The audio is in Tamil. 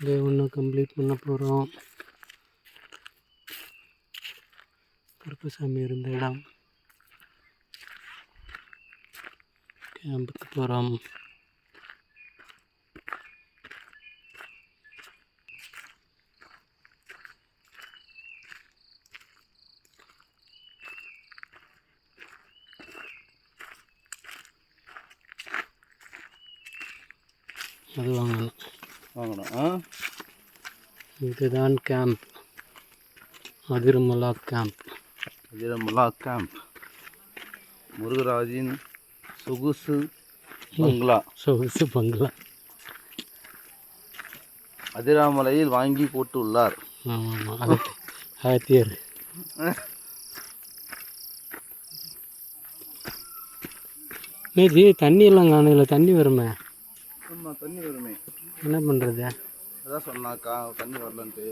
டே ஒன்று கம்ப்ளீட் பண்ண போகிறோம் கருப்பசாமி இருந்த இடம். கேம்புக்கு போகிறோம் அது வாங்கணும். வாங்கணும். இதுதான் camp Athiramala camp Veeramala camp முருகராஜின் சொகுசு பங்களா. சொகுசு பங்களா. அதிராமலையில் வாங்கி போட்டு உள்ளார் அகத்தியர் நேஜி தண்ணி எல்லாம் காணையில் தண்ணி வருமே? ஆமாம் தண்ணி வருமே. என்ன பண்ணுறது அதான் சொன்னாக்கா தண்ணி வரலன்ட்டு.